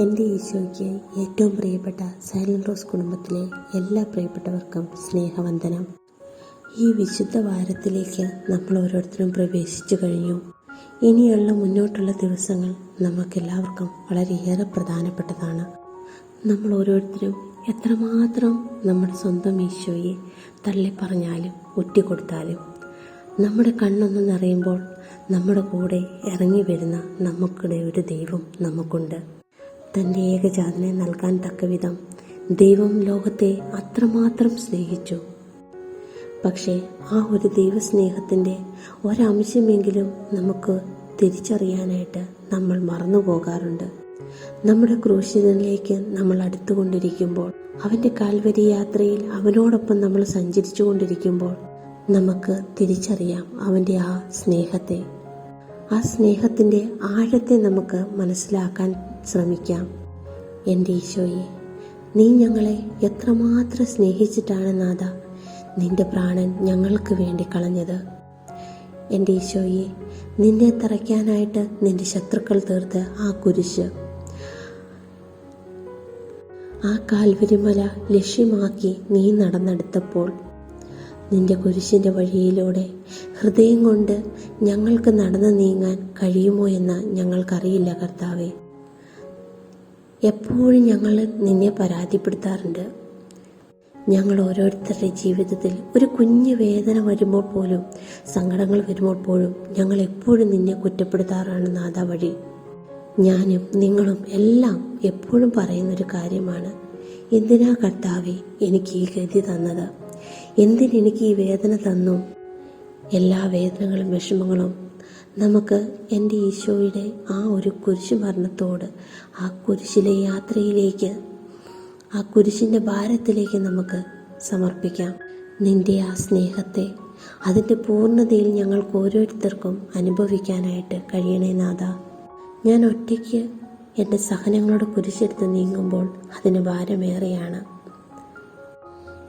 എന്റെ ഈശോയ്ക്ക് ഏറ്റവും പ്രിയപ്പെട്ട സൈലൻ റോസ് കുടുംബത്തിലെ എല്ലാ പ്രിയപ്പെട്ടവർക്കും സ്നേഹവന്ദനം. ഈ വിശുദ്ധ വാരത്തിലേക്ക് നമ്മൾ ഓരോരുത്തരും പ്രവേശിച്ചു കഴിഞ്ഞു. ഇനിയുള്ള മുന്നോട്ടുള്ള ദിവസങ്ങൾ നമുക്കെല്ലാവർക്കും വളരെയേറെ പ്രധാനപ്പെട്ടതാണ്. നമ്മൾ ഓരോരുത്തരും എത്രമാത്രം നമ്മുടെ സ്വന്തം ഈശോയെ തള്ളിപ്പറഞ്ഞാലും ഒറ്റിക്കൊടുത്താലും നമ്മുടെ കണ്ണൊന്ന് നിറയുമ്പോൾ നമ്മുടെ കൂടെ ഇറങ്ങി വരുന്ന നമുക്കിടെ ഒരു ദൈവം നമുക്കുണ്ട്. തന്റെ ഏകജാതനെ നൽകാൻ തക്കവിധം ദൈവം ലോകത്തെ അത്രമാത്രം സ്നേഹിച്ചു. പക്ഷേ ആ ഒരു ദൈവസ്നേഹത്തിന്റെ ഒരംശമെങ്കിലും നമുക്ക് തിരിച്ചറിയാനായിട്ട് നമ്മൾ മറന്നു പോകാറുണ്ട്. നമ്മുടെ ക്രൂശിതനിലേക്ക് നമ്മൾ അടുത്തുകൊണ്ടിരിക്കുമ്പോൾ അവന്റെ കാൽവരി യാത്രയിൽ അവനോടൊപ്പം നമ്മൾ സഞ്ചരിച്ചു കൊണ്ടിരിക്കുമ്പോൾ നമുക്ക് തിരിച്ചറിയാം അവന്റെ ആ സ്നേഹത്തെ. ആ സ്നേഹത്തിന്റെ ആഴത്തെ നമുക്ക് മനസ്സിലാക്കാൻ ശ്രമിക്കാം. എന്റെ ഈശോയെ നീ ഞങ്ങളെ എത്രമാത്രം സ്നേഹിച്ചിട്ടാണ് നാഥ നിന്റെ പ്രാണൻ ഞങ്ങൾക്ക് വേണ്ടി കളഞ്ഞത്. എന്റെ ഈശോയെ നിന്നെ തറയ്ക്കാനായിട്ട് നിന്റെ ശത്രുക്കൾ തീർത്ത് ആ കുരിശ് ആ കാൽവരിമല ലക്ഷ്യമാക്കി നീ നടന്നെടുത്തപ്പോൾ നിന്റെ കുരിശിന്റെ വഴിയിലൂടെ ഹൃദയം കൊണ്ട് ഞങ്ങൾക്ക് നടന്നു നീങ്ങാൻ കഴിയുമോ എന്ന് ഞങ്ങൾക്കറിയില്ല കർത്താവെ. എപ്പോഴും ഞങ്ങൾ നിന്നെ പരാതിപ്പെടുത്താറുണ്ട്. ഞങ്ങൾ ഓരോരുത്തരുടെ ജീവിതത്തിൽ ഒരു കുഞ്ഞു വേദന വരുമ്പോൾ പോലും സങ്കടങ്ങൾ വരുമ്പോൾ പോലും ഞങ്ങൾ എപ്പോഴും നിന്നെ കുറ്റപ്പെടുത്താറാണ് നാഥ വഴി. ഞാനും നിങ്ങളും എല്ലാം എപ്പോഴും പറയുന്നൊരു കാര്യമാണ് എന്തിനാ കർത്താവെ എനിക്ക് ഈ ഗതി തന്നത്? എന്തിനെനിക്ക് ഈ വേദന തന്നു? എല്ലാ വേദനകളും വിഷമങ്ങളും നമുക്ക് എന്റെ ഈശോയുടെ ആ ഒരു കുരിശു മരണത്തോട് ആ കുരിശിലെ യാത്രയിലേക്ക് ആ കുരിശിന്റെ ഭാരത്തിലേക്ക് നമുക്ക് സമർപ്പിക്കാം. നിന്റെ ആ സ്നേഹത്തെ അതിന്റെ പൂർണതയിൽ ഞങ്ങൾക്ക് ഓരോരുത്തർക്കും അനുഭവിക്കാനായിട്ട് കഴിയണേ നാഥ. ഞാൻ ഒറ്റയ്ക്ക് എന്റെ സഹനങ്ങളുടെ കുരിശെടുത്ത് നീങ്ങുമ്പോൾ അതിന് ഭാരമേറെയാണ്.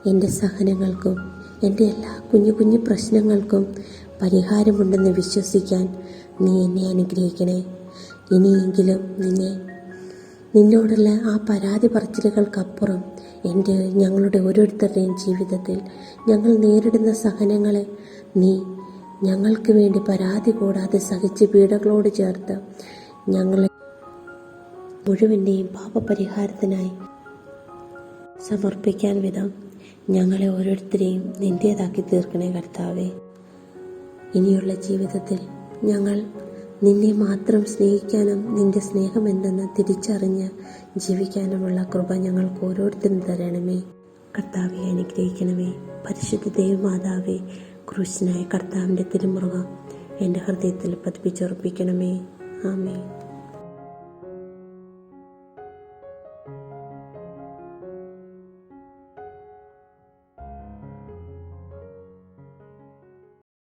എന്റെ സഹനങ്ങൾക്കും എന്റെ എല്ലാ കുഞ്ഞു കുഞ്ഞു പ്രശ്നങ്ങൾക്കും പരിഹാരമുണ്ടെന്ന് വിശ്വസിക്കാൻ നീ എന്നെ അനുഗ്രഹിക്കണേ. ഇനിയെങ്കിലും നിന്നെ നിന്നോടുള്ള ആ പരാതി പറച്ചിലുകൾക്കപ്പുറം എന്റെ ഞങ്ങളുടെ ഓരോരുത്തരുടെയും ജീവിതത്തിൽ ഞങ്ങൾ നേരിടുന്ന സഹനങ്ങളെ നീ ഞങ്ങൾക്ക് വേണ്ടി പരാതി കൂടാതെ സഹിച്ച് പീഡകളോട് ചേർത്ത് ഞങ്ങളെ മുഴുവന്റെയും പാപപരിഹാരത്തിനായി സമർപ്പിക്കാൻ വിധം ഞങ്ങളെ ഓരോരുത്തരെയും നിന്റേതാക്കി തീർക്കണേ കർത്താവേ. ഇനിയുള്ള ജീവിതത്തിൽ ഞങ്ങൾ നിന്നെ മാത്രം സ്നേഹിക്കാനും നിന്റെ സ്നേഹം എന്തെന്ന് തിരിച്ചറിഞ്ഞ് ജീവിക്കാനുമുള്ള കൃപ ഞങ്ങൾക്ക് ഓരോരുത്തരും തരണമേ. കർത്താവെ അനുഗ്രഹിക്കണമേ. പരിശുദ്ധ ദേവമാതാവേ ക്രൂശനായ കർത്താവിന്റെ തിരുമുറുക എന്റെ ഹൃദയത്തിൽ പതിപ്പിച്ചുറപ്പിക്കണമേ. ആമേ